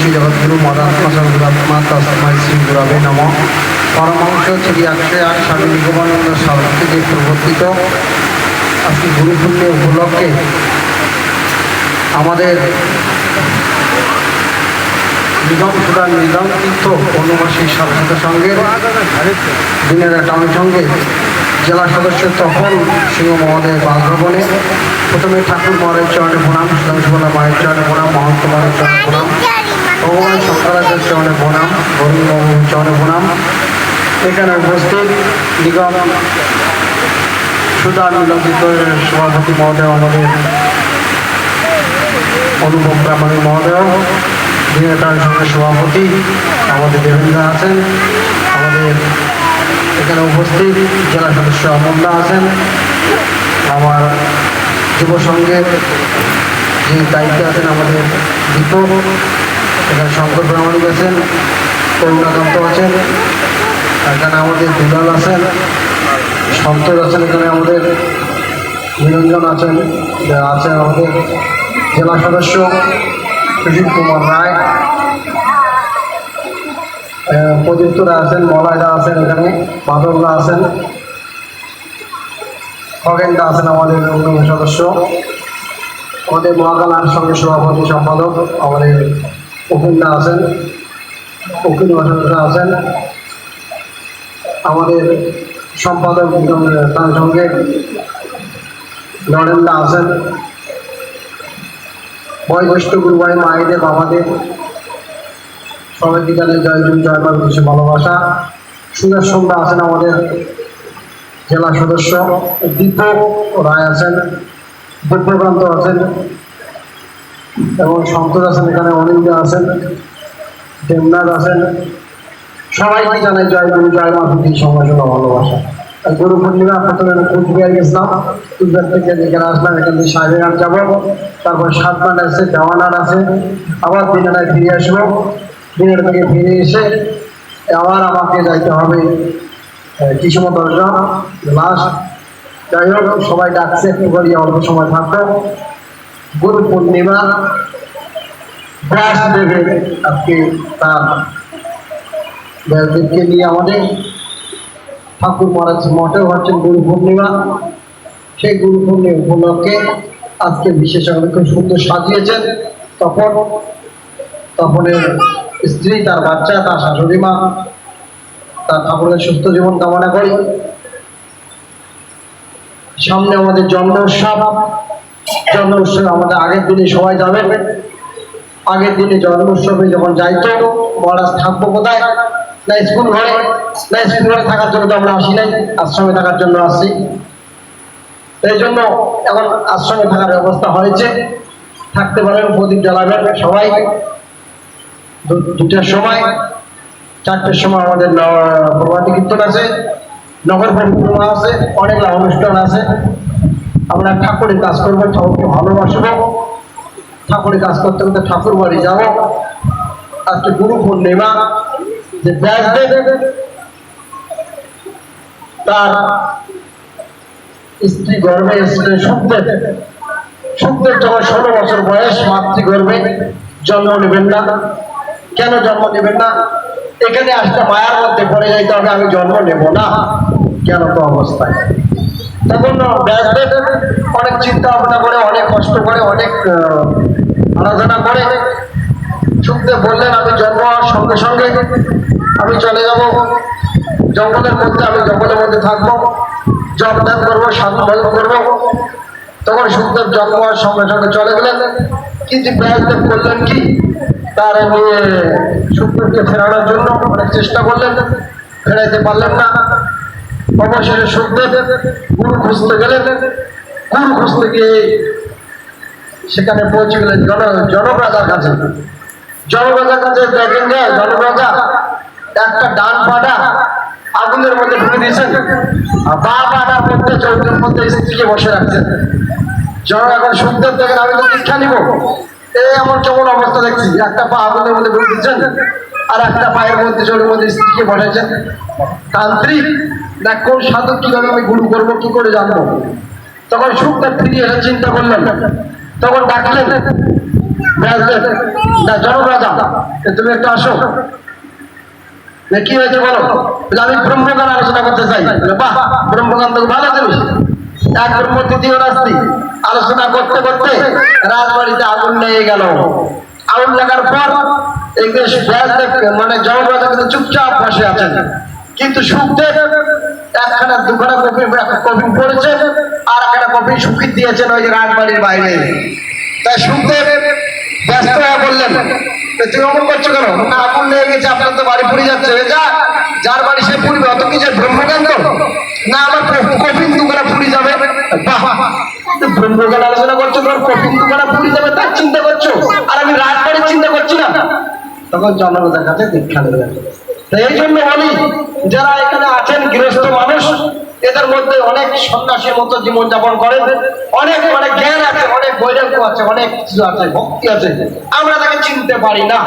মদাত্মা গুরাত্মা তসময় শ্রী গুরবে নম পরমাংশ শ্রী আট স্বামী সারথী থেকে প্রবর্তিত আজকে গুরুপুণ্য উপলক্ষে আমাদের নিগম সুদান নিগম তীর্থ সারথীর সঙ্গে দিনের টাউন সঙ্গে জেলা সদস্য তখন সিংহ মহোদয় বাসভবনে প্রথমে ঠাকুর মহারাজ চরণে প্রণাম সুদাংশুবলা মায়ের চরণে প্রণাম মহন্ত মহারাজ চরণে শঙ্করাচার্য চরণে প্রণাম বাবু চরণে প্রণাম। এখানে উপস্থিত নিগম সুদান সভাপতি মহোদয়, আমাদের অনুভব প্রামাণিক মহোদয় দিনেটার সঙ্গে সভাপতি আমাদের দেবেন্দ্র আছেন, আমাদের এখানে উপস্থিত জেলা সদস্য অমলদা আছেন, আমার যুব সংঘের যে দায়িত্বে আছেন আমাদের দীপক এখানে শঙ্কর প্রামাণিক আছেন করুণাকান্ত আছেন এখানে আমাদের দুলাল আছেন সন্তোষ আছেন এখানে আমাদের, নিরঞ্জন আছেন আছেন আমাদের জেলা সদস্য সুজিত কুমার রায় প্রদীপ্তরা আছেন, মলাইদা আছেন এখানে, বাদলদা আছেন, খগেনদা আছেন আমাদের অন্যান্য সদস্য, আমাদের মহাকালার সঙ্গে সভাপতি সম্পাদক, আমাদের উকিলদা আছেন উকিল মহাসদস্য আছেন আমাদের সম্পাদক তার সঙ্গে নরেন্দা আছেন বয়োজ্যেষ্ঠ গুরুভাই মায়েদের বাবাদের সবাইকে জানে জয় জুন জয় মা কিছু ভালোবাসা। সুরেশ সন্ধ্যা আছেন আমাদের জেলা সদস্য। দীপক রায় আছেন দিব্যকান্ত আছেন। এবং শঙ্কর আছেন এখানে অনিন্দ আছেন, দেবনাথ আছেন। সবাইকে জানে জয় গুরু, জয় মা দুটি সংগঠন ভালোবাসা। গুরু পূর্ণিমা প্রথমে কুচবিহার গেছিলাম। কুচবিহার থেকে এখানে আসলাম, এখান থেকে সাহেবেঘাট যাব। তারপর সাতমাট আছে দেওয়ানার আছে। আবার দিনাটায় ফিরে আসব। দিনের থেকে ফিরে এসে আবার আমাকে যাইতে হবে কিসমো দরজা লাস্ট। যাই হোক, সবাই ডাকছে, একটু করি অল্প সময় থাকব। পূর্ণিমা, ব্যাস দেবে আজকে তার ব্যাসদেবকে নিয়ে আমাদের। ঠাকুর মহারাজ মঠেও হচ্ছেন গুরু পূর্ণিমা। সেই গুরু পূর্ণিমা উপলক্ষে আজকে বিশেষ খুব সুন্দর সাজিয়েছেন। তখন তপনের স্ত্রী, তার বাচ্চা, তার শাশুড়ি মা, তার ঠাকুরের সুস্থ জীবন কামনা করি। সামনে আমাদের জন্ম জন্ম উৎসব আমাদের আগের দিনে সবাই যাবে। আগের দিনে জন্ম উৎসবে যখন যাইতো মহারাজ থাকব কোথায়? না স্কুল ঘরে? না স্কুল ঘরে থাকার জন্য তো আমরা আসি নাই, আশ্রমে থাকার জন্য আসি। এই জন্য এখন আশ্রমে থাকার ব্যবস্থা হয়েছে। থাকতে পারেন, প্রদীপ জ্বালাবেন সবাই। দুটার সময়, চারটের সময় আমাদের প্রভাতী কীর্তন আছে, নগর পরিক্রমা আছে, অনেক অনুষ্ঠান আছে। আমরা ঠাকুরের কাজ করব, ঠাকুরকে ভালোবাসবো। ঠাকুরের কাজ করতে করতে ঠাকুর বাড়ি যাব। আজকে গুরু পূর্ণিমা, যে ব্যাস তার স্ত্রী গর্ভে এসে সুখদেব সুখদেব যখন ষোলো বছর বয়স, মাতৃগর্ভে জন্ম নেবেন না। কেন জন্ম নেবেন না? এখানে আসতে মায়ার মধ্যে পড়ে যাইতে হবে, আমি জন্ম নেব না। কেন তো অবস্থায়? তখন অনেক চিন্তা ভাবনা করে, অনেক কষ্ট করে, অনেক আলোচনা করে। সুখদেব বললেন, আমি জন্ম সঙ্গে সঙ্গে আমি চলে যাব। জঙ্গলের মধ্যে আমি জঙ্গলের মধ্যে থাকব। জব ধ্যান করব সাধু ভজন করব। তখন সুখদেব জন্ম হওয়ার সঙ্গে সঙ্গে চলে গেলেন। কিন্তু ব্যাসদেব করলেন কি, তার নিয়ে সুখদেবকে ফেরানোর জন্য অনেক চেষ্টা করলেন। ফেরাইতে পারলেন না। অবশেষে সুখদেব গুরু খুঁজতে গেলেন গুরু খুঁজতে গিয়ে সেখানে পৌঁছে গেলেন জন, জনপ্রাজার কাছে। জনপ্রাজার কাছে দেখেন যে জনপ্রাজা একটা ডান পাটা আগুনের মধ্যে ঢুকে দিয়েছেন বা পাটার মধ্যে চৌকের মধ্যে স্ত্রীকে বসে রাখছেন জন এখন সুখদেব দেখেন আমি তো দীক্ষা নিব। এই আমার কেমন অবস্থা দেখছি? একটা পা আগুনের মধ্যে ঢুকে দিচ্ছেন আর একটা পায়ের মধ্যে চোরের মধ্যে স্ত্রীকে বসেছেন তান্ত্রিক না কোন সাধক কীভাবে আমি গুরু করব, কি করে জানব? তখন সুখদেব ফিরিয়ে এসে চিন্তা করলেন। তখন ডাকলেন না জনক রাজা তুমি একটু আসো। কি হয়েছে বলো? আমি ব্রহ্মগান আলোচনা করতে চাই। বাহ ব্রহ্মগান তো ভালো জিনিস। এক ব্রহ্ম তৃতীয় রাস্তি আলোচনা করতে করতে রাজবাড়িতে আগুন লেগে গেল। আগুন লাগার পর মানে জনক রাজা কিন্তু চুপচাপ বসে আছেন। কিন্তু সুখদেব একখানা, দুখানা কপি কপি পড়েছে আর একখানা কপি সুখী দিয়েছেন ওই রাজবাড়ির বাইরে। তাই সুখদেব ব্যস্ত হয়ে বললেন "তো তুমি অমন করছ কেন? না আগুন লেগে গেছে, আপনার তো বাড়ি পুড়ে যাচ্ছে। যা, যার বাড়ি সে পুড়বে, অত কি যে ব্রহ্মজ্ঞান তো? না, আমার কফিন দুখানা পুড়ে যাবে। বাহ! ব্রহ্মজ্ঞান আলোচনা করছ, তোমার কফিন দুখানা পুড়ে যাবে, তার চিন্তা করছ? আর আমি রাজবাড়ির চিন্তা করছি না। তখন জনগণের কাছে দীক্ষা নেবে। তো এই জন্য বলি, যারা এখানে আছেন, গৃহস্থ মানুষ এদের মধ্যে অনেক সন্ন্যাসীর মতো জীবনযাপন করেন। অনেক অনেক জ্ঞান আছে, অনেক বৈরাগ্য আছে, অনেক কিছু আছে, ভক্তি আছে। আমরা তাকে চিনতে পারি না।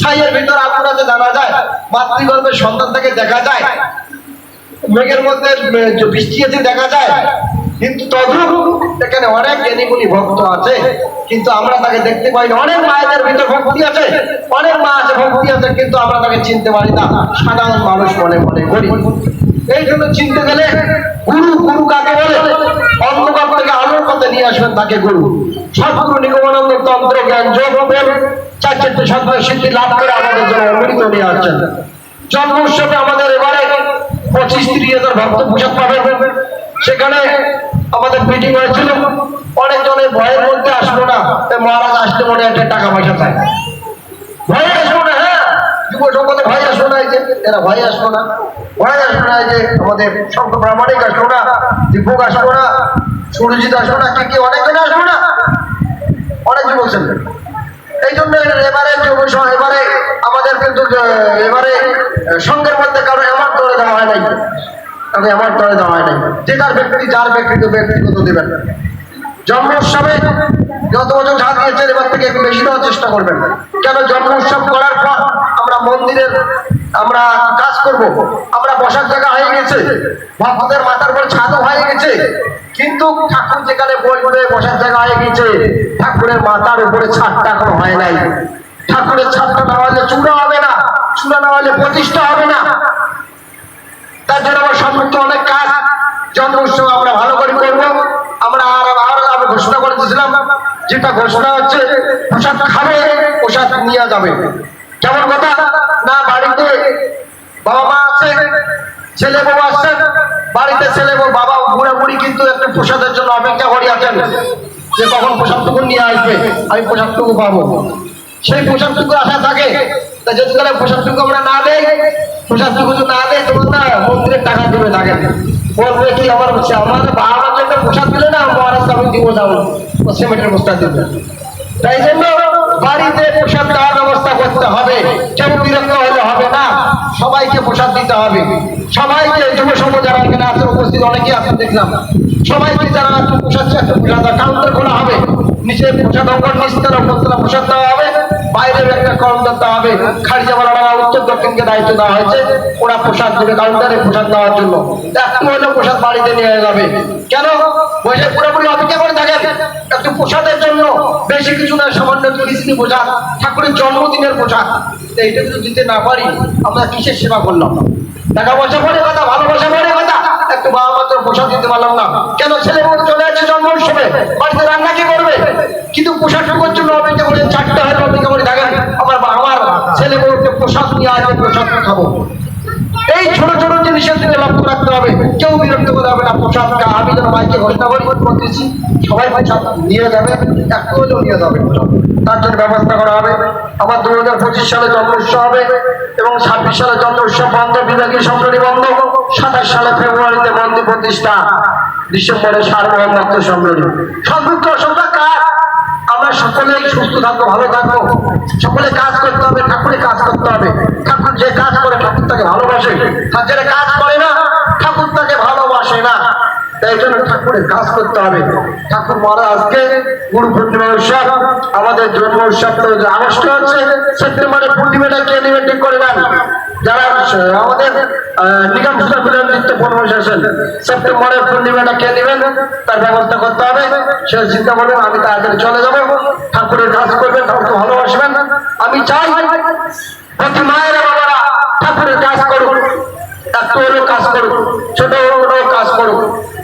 ছাইয়ের ভিতর আপনারা যে জানা যায়, মাতৃগর্ভের সন্তান থেকে দেখা যায়, মেঘের মধ্যে বৃষ্টি আছে দেখা যায়, কিন্তু তদ্রুপ এখানে অনেক জ্ঞানীগুলি ভক্ত আছে, কিন্তু আমরা তাকে দেখতে পাই না। অনেক মায়েদের ভিতর ভক্তি আছে, অনেক মা আছে, ভক্তি আছে, কিন্তু আমরা তাকে চিনতে পারি না। সাধারণ মানুষ মনে মনে করি এই জন্য চিনতে গেলে গুরু গুরু কাকে বলে? অন্ধকার থেকে আলোর পথে নিয়ে আসবেন তাকে গুরু। সৎগুরু নিগমানন্দ তন্ত্র জ্ঞান যোগ বেল চার চারটে সন্তান সিদ্ধি লাভ করে আমাদের জন্য অমৃত নিয়ে আসছেন। জন্ম উৎসবে আমাদের এবারে পঁচিশ তিরিশ হাজার ভক্ত পোশাক পাবেন। সেখানে আমাদের মিটিং হয়েছিল। অনেকজনের ভয়ের মধ্যে আসলো না মহারাজ আসলে মনে হয় একটা টাকা পয়সা চায়। ভয় আসব না ভয় না যে, এরা আসব না। আসব না যে আমাদের কে অনেকজন না? অনেক যুবক ছেলে এই জন্য এবারে এবারে আমাদের কিন্তু এবারে সঙ্গের মধ্যে কারও এমন করে দেওয়া হয় নাই। এমন করে দেওয়া হয় নাই। যে তার ব্যক্তি, যার ব্যক্তিগত ব্যক্তিগত দেবেন। জন্ম উৎসবে যত বছর ছাড় দিয়েছেন এবার থেকে একটু বেশি দেওয়ার চেষ্টা করবেন। কেন জন্ম উৎসব করার পর আমরা মন্দিরের, আমরা কাজ করব, আমরা বসার জায়গা হয়ে গেছে, ভক্তদের মাথার উপর ছাদও হয়ে গেছে, কিন্তু ঠাকুর যেখানে বসবে, বসার জায়গা হয়ে গেছে, ঠাকুরের মাথার উপরে ছাদটা এখনও হয় নাই। ঠাকুরের ছাদটা না হলে চূড়া হবে না, চূড়া না হলে প্রতিষ্ঠা হবে না। তার জন্য আমার সম্মুখে অনেক কাজ জন্ম উৎসব আমরা ভালো করে করব, আমরা আর ঘোষণা করে দিয়েছিলাম, যেটা ঘোষণা হচ্ছে প্রসাদ খাবে প্রসাদ নিয়ে যাবে। কেমন কথা? না, বাড়িতে বাবা মা আছে, ছেলে বউ আসছেন বাড়িতে ছেলে বউ, বাবা বুড়া বুড়ি কিন্তু একটু প্রসাদের জন্য অপেক্ষা করে আছেন। যে কখন প্রসাদটুকু নিয়ে আসবে, আমি প্রসাদটুকু পাবো। সেই পোশাকটুকু আশা থাকে, তা যদি তাহলে পোশাকটুকু আমরা না পোশাকটুকু যদি না দেয় তোমার না মন্দিরের টাকা দিবে থাকে বলবে কি, আমার হচ্ছে, আমার বাবার জন্য পোশাক দিলে না মহারাজ আমি দিব যাব সিমেন্টের বস্তা দিবে। তাই জন্য বাড়িতে পোশাক দেওয়ার ব্যবস্থা করতে হবে। কেউ বিরক্ত হলে হবে না। সবাইকে পোশাক দিতে হবে। সবাইকে যুব সমাজ যারা এখানে আছে, উপস্থিত অনেকে আছে, দেখলাম। সবাইকে যারা একটু পোশাক একটু পোশাক কাউন্টার খোলা হবে। নিচে পোশাক অঙ্কন নিচতলা উপরতলা পোশাক দেওয়া হবে। বাইরের একটা দেওয়া হবে। খারিজাবালা উত্তর দক্ষিণকে দায়িত্ব দেওয়া হয়েছে। ওরা পোশাক দেবে কাউন্টারে পোশাক দেওয়ার জন্য। একটু হলেও পোশাক বাড়িতে নিয়ে যাবে। কেন? বসে পুরোপুরি অপেক্ষা করে থাকেন একটু পোশাকের জন্য বেশি কিছু না, সামান্য কিস্তি পোশাক, ঠাকুরের জন্মদিনের পোশাক। এইটা যদি দিতে না পারি, আমরা কিসের সেবা করলাম? টাকা পয়সা পরে কথা, ভালোবাসা পরে কথা। পোশাক দিতে পারলাম না। কেন ছেলে বউ চলে যাচ্ছে জন্ম উৎসবে বাড়িতে রান্না কি করবে? কিন্তু পোশাক টুকুর জন্য অপেক্ষা করে চারটে হলে অপেক্ষা করে থাকেন আমার আমার ছেলে বউকে পোশাক নিয়ে আসবে পোশাক খাব। এই ছোট ছোট জিনিসের দিকে লক্ষ্য রাখতে হবে। কেউ বিরক্ত করে হবে না পোশাকটা আমি যেন ভাইকে ঘোষণা করি করতেছি সবাই পোশাক নিয়ে যাবে একটু হলেও নিয়ে যাবে। তার জন্য ব্যবস্থা করা হবে। আমার দু হাজার পঁচিশ সালে জন্ম উৎসব হবে এবং ছাব্বিশ সালে জন্ম উৎসব বন্ধ, বিভাগীয় সম্মেলনী বন্ধ। সাতাশ সালে ফেব্রুয়ারিতে মন্দির প্রতিষ্ঠা ডিসেম্বরে সার্বভৌম ভক্ত সম্মেলনী। সংযুক্ত অসংখ্য কাজ আমরা সকলেই সুস্থ থাকব, ভালো থাকব। সকলে কাজ করতে হবে, ঠাকুরের কাজ করতে হবে। ঠাকুর যে কাজ করে, ঠাকুর তাকে ভালোবাসে। আর যেটা কাজ করে না, ঠাকুর তাকে ভালোবাসে না। তাই জন্য ঠাকুরের কাজ করতে হবে। ঠাকুর মহারাজ আজকে গুরু পূর্ণিমা উৎসব, আমাদের জন্ম উৎসব তো আগস্ট হচ্ছে, সেপ্টেম্বরে পূর্ণিমাটা কে নেবে ঠিক করে দেন যারা আমাদের নিগম সেপ্টেম্বরের পূর্ণিমাটা কে নেবেন? তার ব্যবস্থা করতে হবে। সে চিন্তা করবেন, আমি তাড়াতাড়ি চলে যাব। ঠাকুরের কাজ করবেন, ঠাকুরকে ভালোবাসবেন। আমি চাই প্রতি মায়েরা বাবারা ঠাকুরের কাজ করুক একটু হলেও কাজ করুক, ছোট হলেও কাজ করুক।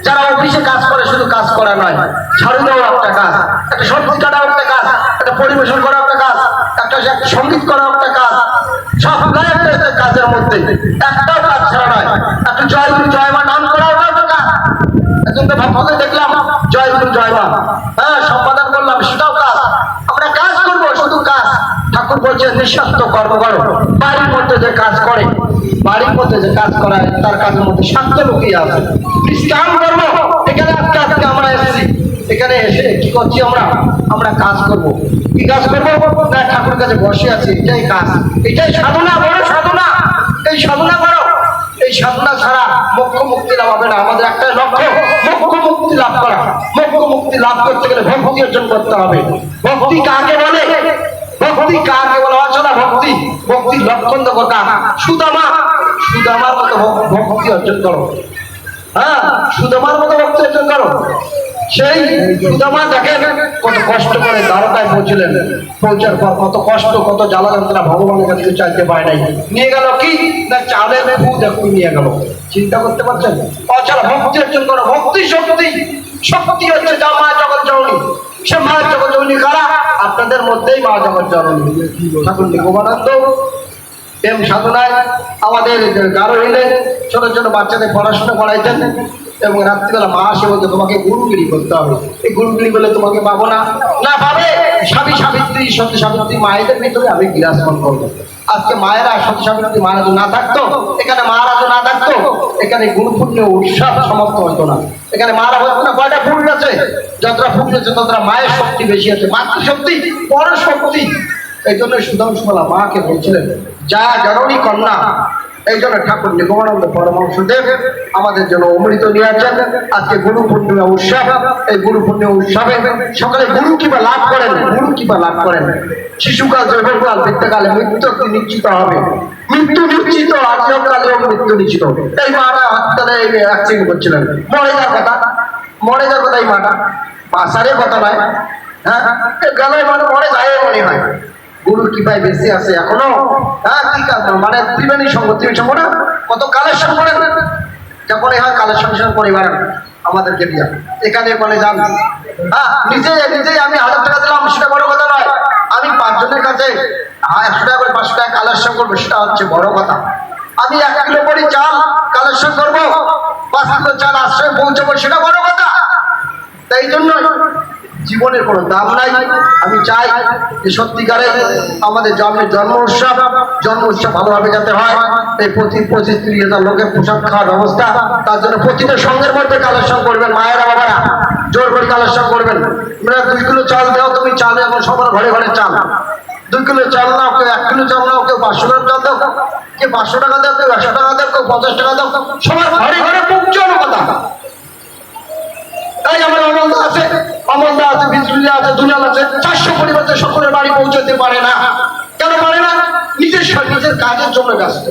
যারা অফিসে কাজ করে, শুধু কাজ করা নয়, ঝাড়ু দেওয়া একটা কাজ, একটা সবজি একটা কাজ, একটা পরিবেশন করা একটা কাজ, একটা সংগীত করা একটা কাজ। সব কাজের মধ্যে একটাও কাজ ছাড়া নয় বলছে নিঃস্বার্থ কর্ম করো। বাড়ির মধ্যে যে কাজ করে, বাড়ির মধ্যে যে কাজ করায়, তার কাজের মধ্যে স্বার্থ লুকিয়ে আছে। কাম করব এখানে আজকে আজকে আমরা এসেছি। এখানে এসে কি করছি আমরা? আমরা কাজ করব। কি কাজ করব? না ঠাকুর কাছে বসে আছি। এটাই কাজ। এটাই সাধনা, বড় সাধনা। এই সাধনা করো। এই সাধনা ছাড়া মোক্ষ মুক্তি লাভ হবে না। আমাদের একটা লক্ষ্য, মোক্ষ মুক্তি লাভ করা। মোক্ষ মুক্তি লাভ করতে গেলে ভক্তি অর্জন করতে হবে। ভক্তি কাকে বলে? ভক্তি কাকে বলে? অচলা ভক্তি। ভক্তির লক্ষণ তো কথা। সুদামা। সুদামার মতো ভক্তি অর্জন করো। হ্যাঁ? সুদামার মতো ভক্তি অর্জন করো। সেই সুদামা দেখেন কত কষ্ট করে দ্বারকায় পৌঁছলেন। পৌঁছার পর কত কষ্ট, কত জ্বালা যন্ত্রণা ভগবানের কাছে চাইতে পারে নাই। নিয়ে গেল কি? না, চালের ফুট একটু নিয়ে গেল। চিন্তা করতে পারছেন? অচল ভক্তি অর্জন করো। ভক্তি শক্তি। শক্তি হচ্ছে যা মা জগৎ জননী। সে মা জগৎ জননী কারা, আপনাদের মধ্যেই মা জগৎ জননী ঠাকুর নিগমানন্দ প্রেম সাধনায় আমাদের গারো হিলে ছোট ছোট বাচ্চাদের পড়াশোনা করাইতেন এবং রাত্রিবেলা মা আসে বলতে, তোমাকে গুরুগিরি করতে হবে। এই গুরুগিরি করলে তোমাকে পাবো না। না পাবে, স্বামী সাবিত্রী সত্যি সাবিত্রী মায়েদের ভিতরে আমি বিরাজমান করব। আজকে মায়েরা সত্যি সাবিত্রী মহারাজ না থাকতো, এখানে মহারাজ না থাকতো এখানে গুরুপূর্ণ উৎসাহ সমাপ্ত হতো না। এখানে মারা হতো না, কয়টা ফুল আছে? যতটা ফুল আছে, ততটা মায়ের শক্তি বেশি আছে। মাতৃশক্তি পর শক্তি। এই জন্য সুধাংশুমালা মাকে বলছিলেন, যা জননী কন্যা এই জন্য ঠাকুর নিগমানন্দ পরমহংসদেব আমাদের জন্য অমৃত নিয়ে আছেন আজকে গুরু পূর্ণিমা উৎসব। এই গুরু পূর্ণিমা উৎসবে সকালে গুরু কিবা লাভ করেন? গুরু কিবা লাভ করেন? শিশুকাল যৌবনকাল বৃদ্ধকালে মৃত্যু নিশ্চিত হবে। মৃত্যু নিশ্চিত আজীবকালেও মৃত্যু নিশ্চিত হবে। এই মাটা হাততালে অ্যাক্সিডেন্ট করছিলেন। মরে যাওয়ার কথা? মরে যাওয়ার কথা এই মাটা পাশারের কথা নয়। হ্যাঁ? গেলে মানে মরে যায় মনে হয়। গুরুর কৃপায় বেশি আছে এখনও। হ্যাঁ কি কাজ মানে ত্রিবেণী সঙ্গ ত্রিবেণী সঙ্গ না? কত কালেকশন করেন যখন হয় কালেকশন পরিবার আমাদেরকে দিয়া। এখানে ওখানে যান হ্যাঁ নিজে নিজে আমি হাজার টাকা দিলাম সেটা বড় কথা নয়। আমি পাঁচজনের কাছে হ্যাঁ, একশো টাকা করে পাঁচশো টাকা কালেকশন করব সেটা হচ্ছে বড় কথা। আমি এক কিলো করে চাল কালেকশন করব পাঁচ কিলো চাল আশ্রয় পৌঁছাবো সেটা বড় কথা। তাই জন্য জীবনের কোনো দাম নাই। আমি চাই যে সত্যিকারে আমাদের জন্মের জন্ম উৎসব জন্ম উৎসব ভালোভাবে যাতে হয়। এই প্রতি পঁচিশ, ত্রিশ হাজার লোকের পোশাক খাওয়ার ব্যবস্থা, তার জন্য প্রতিটা সঙ্গের মধ্যে কালেকশন করবেন মায়েরা, বাবারা। জোর করে কালেকশন করবেন। মানে দুই কিলো চাল দাও, তুমি চাল এখন সবার ঘরে ঘরে চাল। দুই কিলো চাল নাও, কেউ এক কিলো চাল নাও, কেউ পাঁচশো টাকা চাল দাও, কেউ পাঁচশো টাকা দাও, কেউ একশো টাকা দাও, কেউ পঞ্চাশ টাকা দাও, সবার ঘরে ঘরে পৌঁছানো কথা। তাই আমার অমলদা আছে। অমলদা আছে বিজুলি আছে দুলাল আছে চারশো পরিবার সকলের বাড়ি পৌঁছাতে পারে না। কেন পারে না? নিজের নিজের কাজের জন্য ব্যস্ত।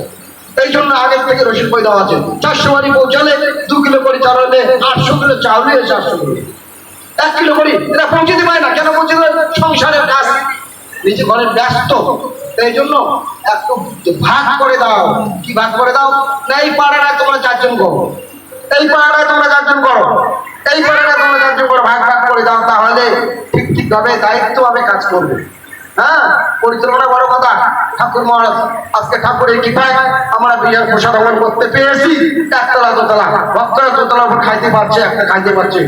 এই জন্য আগের থেকে রসিদ বই দেওয়া আছে। চারশো বাড়ি পৌঁছালে দু কিলো করে চাল হলে আটশো কিলো চাউলে চারশো কিলো। এক কিলো করে এরা পৌঁছতে পারে না। কেন পৌঁছতে পারে? সংসারের কাজ। নিজে ঘরে ব্যস্ত। এই জন্য একটু ভাগ করে দাও। কি ভাগ করে দাও? না, এই পাড়ায় তোমরা চারজন করো। এই পাড়ায় তোমরা চারজন করো। এই পাড়ায় তোমরা চারজন করো ভাগ ভাগ করে দাও তাহলে ঠিক ঠিক ভাবে দায়িত্ব ভাবে কাজ করবে? হ্যাঁ? পরিচালনা বড় কথা। ঠাকুর মহারাজ, আজকে ঠাকুরের কৃপায় আমরা বিজয় প্রসাদ ভ্রমণ করতে পেরেছি। একতলা দোতলা ভক্তরা দোতলার উপর খাইতে পারছে, একটা খাইতে পারছে।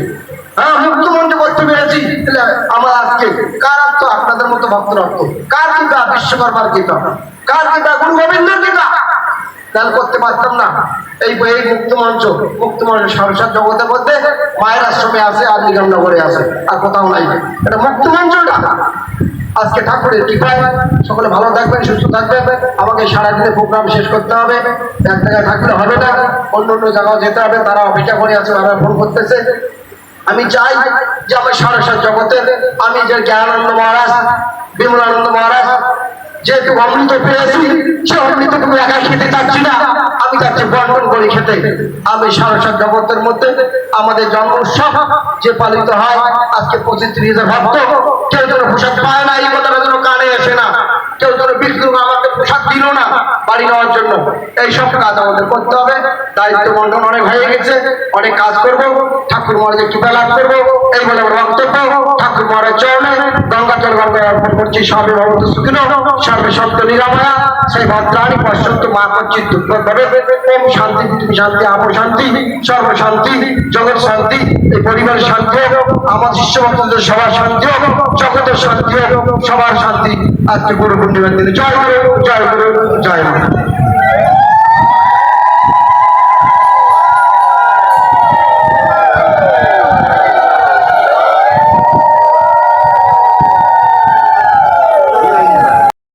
হ্যাঁ মুক্ত মুক্তমন্ত্রী করতে পেরেছি। তাহলে আমরা আজকে কার আত্ম? আপনাদের মতো ভক্তের অর্থ কার কৃপা? বিশ্বকর্মার কৃপা। কার কৃপা? গুরু গোবিন্দের কৃপা। দান করতে পারতাম না। এই এই মুক্ত মঞ্চ মুক্ত মঞ্চ, সংসার জগতের মধ্যে মায়ের আশ্রমে আছে আর নিগমনগরে আছে, আর কোথাও নাই। এটা মুক্ত মঞ্চটা আজকে ঠাকুরের কৃপায় সকলে ভালো থাকবেন, সুস্থ থাকবেন। আমাকে সারাদিনে প্রোগ্রাম শেষ করতে হবে। এক জায়গায় থাকলে হবে না। অন্য অন্য জায়গায় যেতে হবে। তারা অপেক্ষা করে আছে, তারা ফোন করতেছে। আমি চাই যে আমার সারাসার জগতে আমি যে জ্ঞানানন্দ মহারাজ, বিমলানন্দ মহারাজ যেহেতু অমৃত পেয়েছি সে অমৃত তুমি একা খেতে চাচ্ছি না। আমি চাচ্ছি বন্টন করে খেতে। আমি সারাসার জগতের মধ্যে আমাদের জন্ম উৎসব যে পালিত হয়, আজকে পঁচিশ ত্রিশ হাজার ভক্ত, কেউ যেন পোশাক পায় না, এই কথাটা যেন কানে আসে না। কেউ যেন বিষ্ণু আমাকে পোশাক দিল না, বাড়ি নেওয়ার জন্য। এইসব কাজ আমাদের করতে হবে। দায়িত্ব বন্টন অনেক হয়ে গেছে, অনেক কাজ করব। ঠাকুর মহারাজের কৃপা লাভ করব। এই বলে আমার বক্তব্য। ঠাকুর মহারাজ চরণে গঙ্গা জল গঙ্গায় অর্পণ করছি সবে ভগবত সুখিন সর্বে সত্য নিরাময়া। সেই ভদ্রাণী পশ্চান্ত মা কচ্ছিত দুঃখ করে। ওম শান্তি পৃথিবী শান্তি আপন শান্তি, সর্ব শান্তি, জগৎ শান্তি, এই পরিবারের শান্তি হোক, আমার শিষ্য ভক্তদের সবার শান্তি হোক, জগতের শান্তি হোক, সবার শান্তি। আজকে গুরু পূর্ণিমার দিনে জয় গুরু জয় গুরু জয় মা